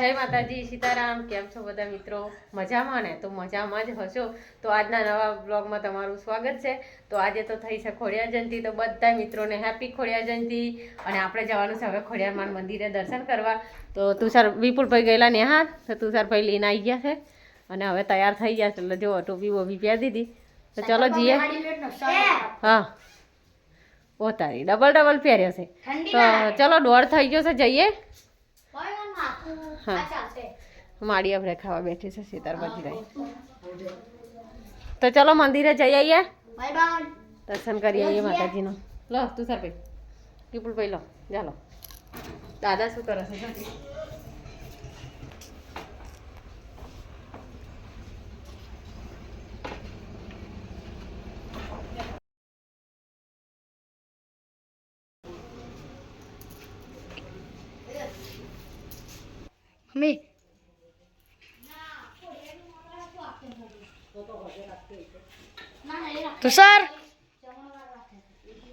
જય માતાજી સીતારામ. કેમ છો બધા મિત્રો? મજામાં ને? તો મજામાં જ હશો. તો આજના નવા બ્લોગમાં તમારું સ્વાગત છે. તો આજે તો થઈ છે ખોડિયા જયંતિ તો બધા મિત્રોને હેપી ખોડિયા જયંતિ. અને આપણે જવાનું છે હવે ખોડિયામાન મંદિરે દર્શન કરવા. તો તુષાર વિપુલભાઈ ગયેલા ને હા? તો તુષારભાઈ લઈને આવી ગયા છે. અને હવે તૈયાર થઈ ગયા છે. એટલે જો ટોપી બોબી પહેરી દીધી. તો ચલો જઈએ. હા. ઓ તારી ડબલ ડબલ પહેર્યો છે. તો ચલો દોઢ થઈ ગયો છે જઈએ. હા. માડી આપણે ખાવા બેઠી છે સીતાર બજીરાઈ તો ચલો મંદિરે જઈ આવીએ દર્શન કરી આવીએ માતાજીનો. લો તું સર ભાઈ પીપુલ ભાઈ લો. ચાલો દાદા શું કરે છે? મમ્મી. તુષાર.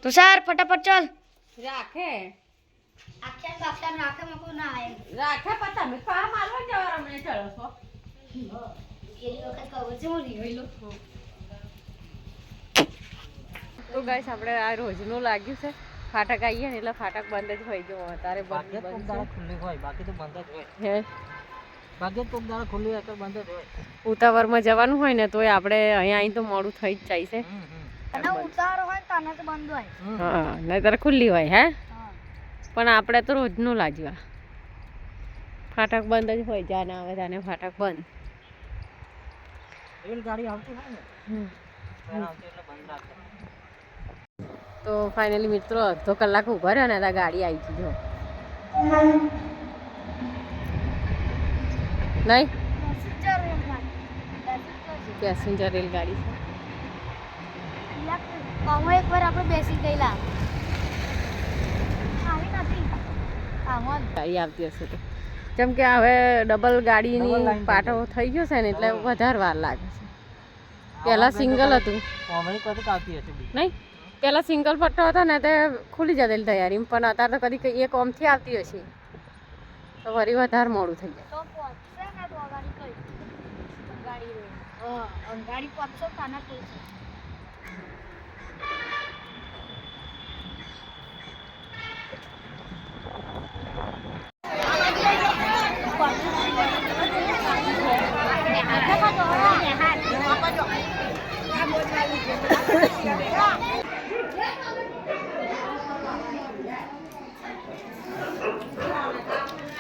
તુષાર ફટાફટ ચાલ. રાખે. રાખે પતા મેં પા મારવા જવા રમણે ચડો છો. તો ગાઈસ આપણે આ રોજનું લાગ્યું છે. ફાટક આવીએ ને એટલે ફાટક બંધ જ હોય જો તારે બંધ ખુલ્લી હોય બાકી તો બંધ જ હોય. હે? બાકી કોક દાડા ખુલ્લી હોય તો બંધ જ હોય. ઉતાવળમાં જવાનું હોય ને તોય આપણે અહીંયા અહીં તો મોડું થઈ જ જાય છે. હમ, હમ. અને ઉતારો હોય તને તો બંધ હોય. હા નહીતર ખુલ્લી હોય હે? પણ આપણે તો રોજનું લાજવા. ફાટક બંધ જ હોય જાને આવે જાને ફાટક બંધ. રેલગાડી આવતી હોય ને હમ. ત્યારે આવતી એટલે બંધ રાખે તો ફાઇનલી મિત્રો અડધો કલાક ઊભા રહ્યો ને ત્યાં ગાડી આવી ગઈ જો. નહીં? પેસેન્જર રેલગાડી છે. આમાં આપણે બેસી ગયેલા. ગાડી આવતી હશે તો. કેમ કે હવે ડબલ ગાડીની પાટો થઈ ગયો છે ને એટલે વધારે વાર લાગે છે. પહેલાં સિંગલ હતું. નહીં? પહેલાં સિંગલ પટ્ટો હતો ને તે ખુલી જતેલી તૈયારી પણ અત્યારે તો કદી એક ઓમથી આવતી હશે તો વળી વધારે મોડું થઈ જાય. તો પહોંચશે ને તો ગાડી કઈ ગાડી રે હા ગાડી પહોંચશે તાના કોઈ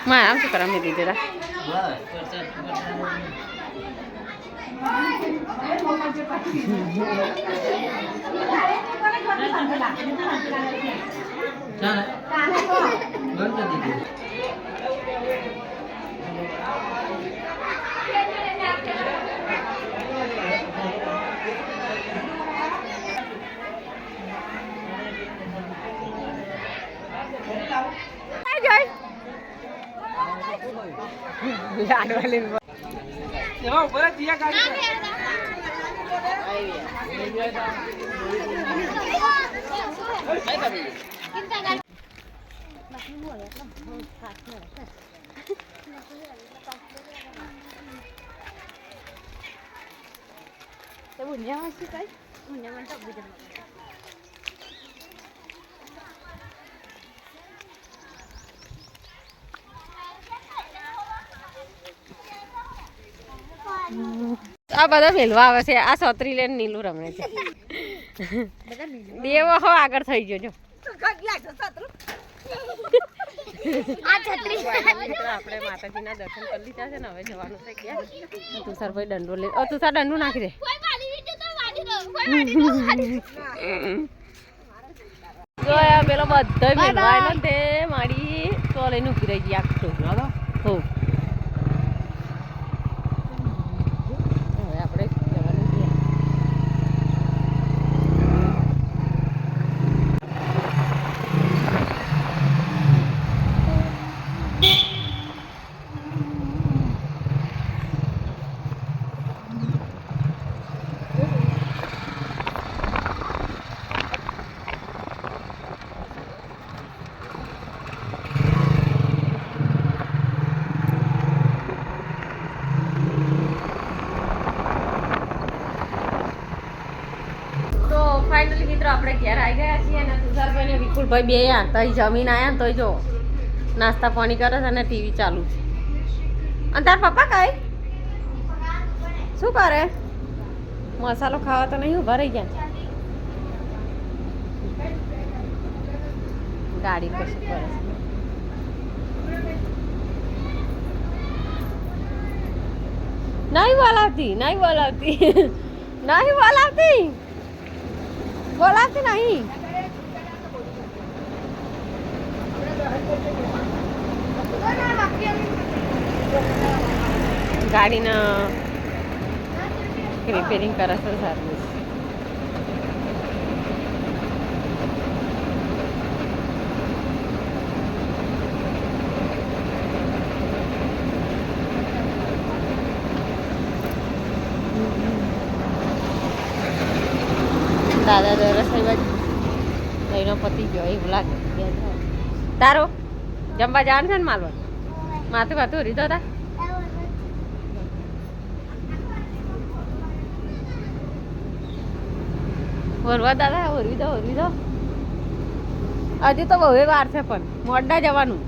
માં આમ શું કરાવી દીધેલા બંધ લાડવા લઈને એમાં ઉપર જ જીયા ગાડી તે બુનિયામાં શું કઈ બુનિયામાં તો બીજા આ બધા મેલવા આવે છે. આ છત્રી લઈને નીલું રમણે છે. દેવો હો આગળ થઈ ગયો જો. આ છત્રી. મિત્રો આપણે માતાજીના દર્શન કરી લીધા છે ને હવે જવાનું છે ક્યાં? તુષારભાઈ દંડો લે ઓ તુષાર દંડો નાખી દે. જો પેલો બધો મેલવા આવ્યો તે મારી લઈને ઊભી રહી ગઈ આખું હો. આપણે ઘેર આવી ગયા છીએ અને તુષારભાઈ ને વિપુલભાઈ બે આ તો જમીન આવ્યા તો જો, નાસ્તા પાણી કરે છે અને ટીવી ચાલુ છે. અને તાર પપ્પા કઈ? શું કરે? મસાલો ખાવા તો નહીં ઊભા રહી ગયા? ગાડી કશું કરે નહીં બોલાવતી નહીં બોલાવતી નહીં બોલાવતી બોલાવતી નહીં ગાડીના રિપેરિંગ કરે છે સર્વિસ દાદા દરસ બાજુ લઈનો પતિ ગયો, એવું લાગે. તારો? જમવા જવાનું છે ને માલવા? માથું માથું રીધો તા? વરવા દાદા વરવી દો વરવી દો હજી તો બહુ વાર છે પણ. મોડા જવાનું.